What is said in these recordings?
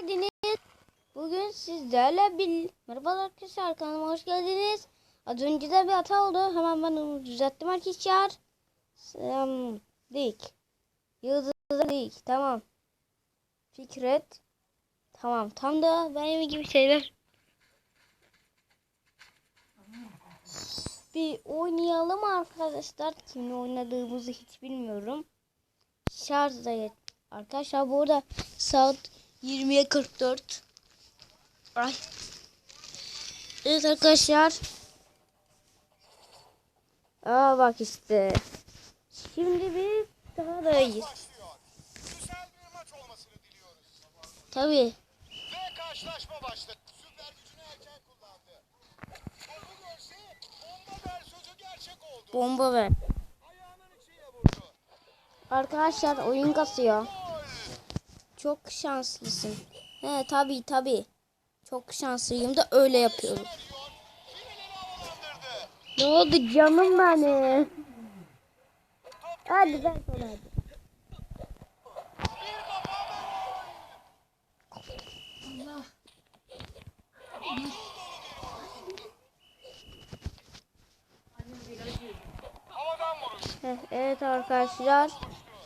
geldiniz. Bugün sizlerle bir merhabalar arkadaşlar kanalıma hoş geldiniz. Az önce de bir hata oldu. Hemen ben onu düzelttim arkadaşlar. Selam dik. Yıldız dik. Tamam. Fikret. Tamam. Tam da benim gibi şeyler. Bir oynayalım arkadaşlar. Kimle oynadığımızı hiç bilmiyorum. Şarj da yet. Arkadaşlar bu arada saat 20'ye 44. Ay. Evet arkadaşlar. Aa bak işte. Şimdi bir daha da iyiyiz. Tabii. Ve karşılaşma başladı. Süper gücünü erken kullandı. Topu görse bomba der sözü gerçek oldu. Bomba ver. Arkadaşlar oyun kasıyor. Çok şanslısın. He tabii tabii. Çok şanslıyım da öyle yapıyorum. Ne oldu canım benim? Hadi ben sana hadi. Evet arkadaşlar.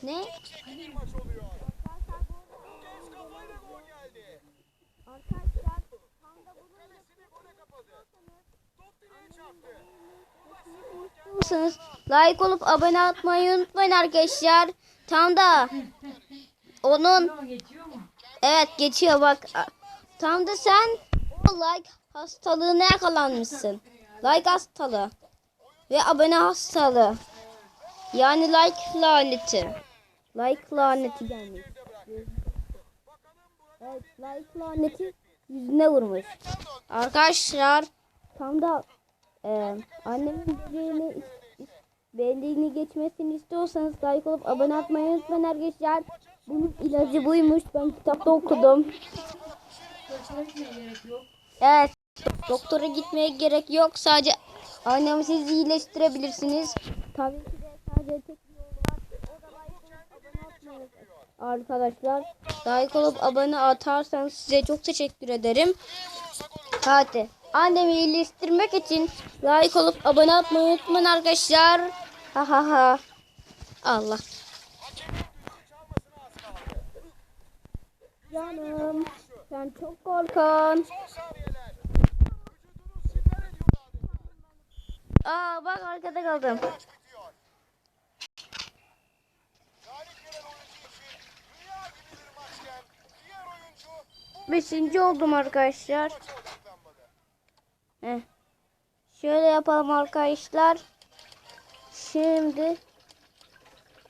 Ne? Çok zevkli bir maç oluyor. Bu kez kafayla gol geldi. Direğe çarptı. mısınız? Like olup abone atmayı unutmayın arkadaşlar. Tam da onun evet geçiyor bak. Tam da sen o like hastalığına yakalanmışsın. Like hastalığı ve abone hastalığı. Yani like laneti. Like laneti gelmiş. Like laneti yüzüne vurmuş. Arkadaşlar tam da e, annemin beğeni, beğendiğini geçmesini istiyorsanız like olup abone atmayı unutmayın arkadaşlar. Bunun ilacı buymuş. Ben kitapta okudum. Evet. Doktora gitmeye gerek yok. Sadece annemi siz iyileştirebilirsiniz. Tabii ki de sadece tek bir yol var. O da like olup abone atmayı Arkadaşlar like olup abone atarsanız size çok teşekkür ederim. Hadi. Annemi iyileştirmek için like olup abone atmayı unutmayın arkadaşlar. Ha ha ha. Allah. Canım. Sen çok adeta. Aa bak arkada kaldım. Beşinci oldum arkadaşlar. Heh. Şöyle yapalım arkadaşlar. Şimdi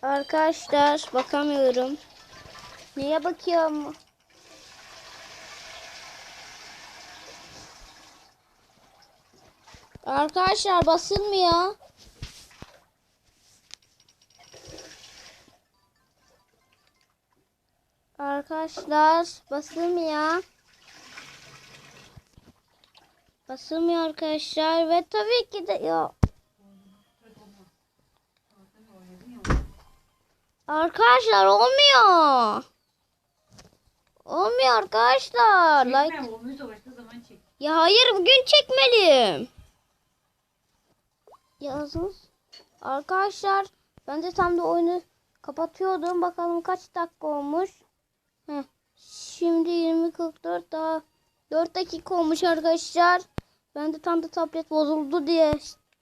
arkadaşlar bakamıyorum. Neye bakıyorum? Arkadaşlar basılmıyor. Arkadaşlar basılmıyor. Basılmıyor arkadaşlar ve tabii ki de yok. Arkadaşlar olmuyor. Olmuyor arkadaşlar. Like... Çekme olmuyorsa başka zaman çek. Ya hayır bugün çekmeliyim. Yazınız. Arkadaşlar ben de tam da oyunu kapatıyordum. Bakalım kaç dakika olmuş. Şimdi 20.44 daha 4 dakika olmuş arkadaşlar. Ben de tam da tablet bozuldu diye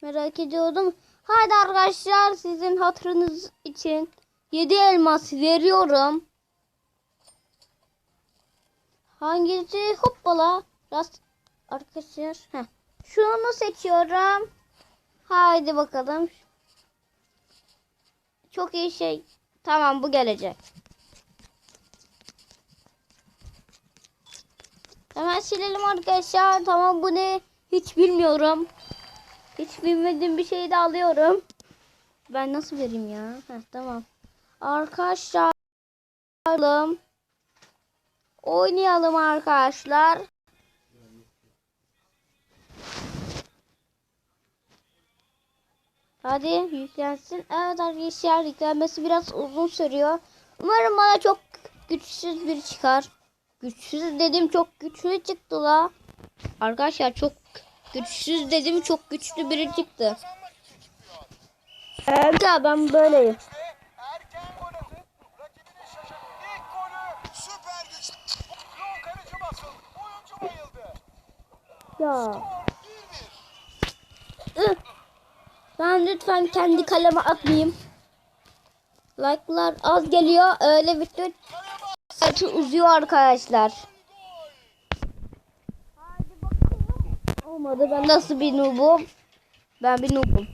merak ediyordum. Haydi arkadaşlar sizin hatırınız için 7 elmas veriyorum. Hangisi hoppala rast arkadaşlar. Heh. Şunu seçiyorum. Haydi bakalım. Çok iyi şey. Tamam bu gelecek. Hemen silelim arkadaşlar. Tamam bu ne? Hiç bilmiyorum. Hiç bilmediğim bir şeyi de alıyorum. Ben nasıl vereyim ya? Heh, tamam. Arkadaşlar. Oynayalım arkadaşlar. Hadi yüklensin. Evet arkadaşlar yüklenmesi biraz uzun sürüyor. Umarım bana çok güçsüz biri çıkar. Güçsüz dedim çok güçlü çıktı la. Arkadaşlar çok güçsüz dedim çok güçlü biri çıktı. Evet ya ben böyleyim. Ya. Skor 1-1. ıh. Ben lütfen kendi kaleme atmayayım. Like'lar az geliyor. Öyle bütün saçı uzuyor arkadaşlar. Olmadı. Ben nasıl bir noobum? Ben bir noobum.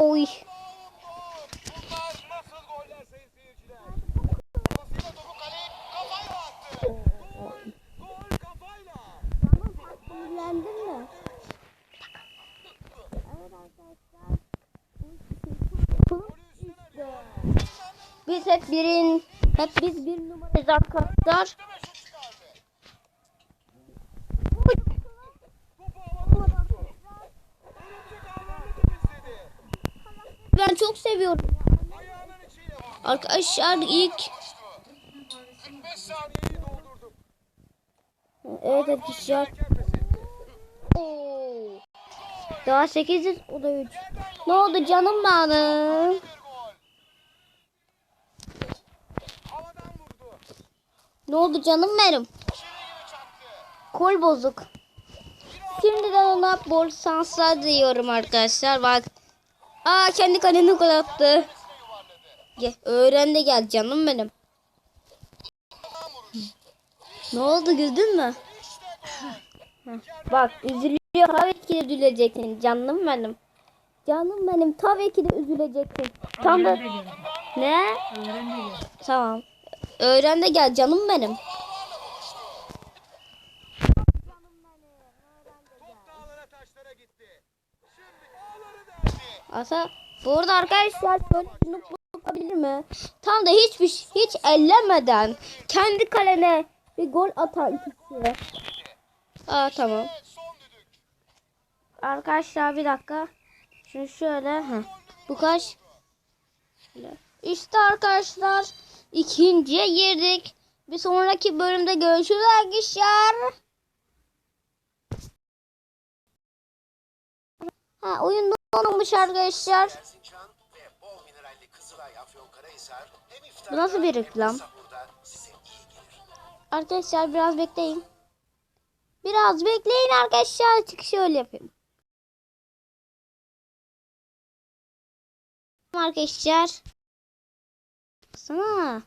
Oy. Biz hep birin, hep biz bir numarayız arkadaşlar. Ben çok seviyorum. Arkadaşlar ilk 45 saniyeyi doldurduk. evet arkadaşlar. Daha 8'iz o da 3. Ne oldu canım benim? Bir gol. Havadan vurdu. Ne oldu canım benim? Kol bozuk. Şimdiden ona bol şanslar diliyorum arkadaşlar. Bak. Aa kendi kaleni gol attı. Nesine yuvarladı. Gel, öğren de gel canım benim. Ne oldu güldün mü? Bak üzülüyor. Tabii ki de üzüleceksin canım benim. Canım benim tabii ki de üzüleceksin. Tam da... Ne? Tamam. Öğren de gel canım benim. Şimdi. Asa bu arada arkadaşlar böyle yapabilir mi? Tam da hiçbir hiç ellemeden kendi kalene bir gol atan kişi. Aa tamam. Arkadaşlar bir dakika. Şunu şöyle. Heh. Bu kaç? Şöyle. İşte arkadaşlar ikinciye girdik. Bir sonraki bölümde görüşürüz arkadaşlar. Ha oyun donmuş arkadaşlar. Bu nasıl bir reklam? Arkadaşlar biraz bekleyin. Biraz bekleyin arkadaşlar. Çıkışı öyle yapayım. Arkadaşlar. Baksana.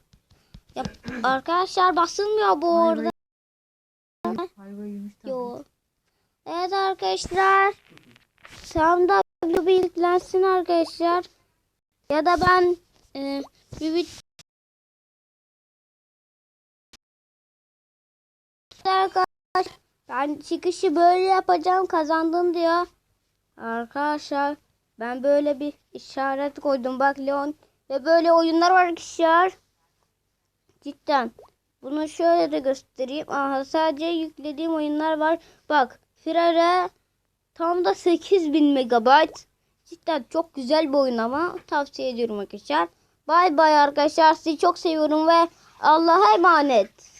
Ya, arkadaşlar basılmıyor bu arada. Yo. Evet arkadaşlar. Tam da bir yüklensin arkadaşlar. Ya da ben e, bir arkadaşlar ben çıkışı böyle yapacağım kazandın diyor. Arkadaşlar ben böyle bir işaret koydum bak Leon ve böyle oyunlar var arkadaşlar. Cidden. Bunu şöyle de göstereyim. Aha sadece yüklediğim oyunlar var. Bak Frere tam da 8000 megabayt. Cidden çok güzel bir oyun ama tavsiye ediyorum arkadaşlar. Bay bay arkadaşlar. Sizi çok seviyorum ve Allah'a emanet.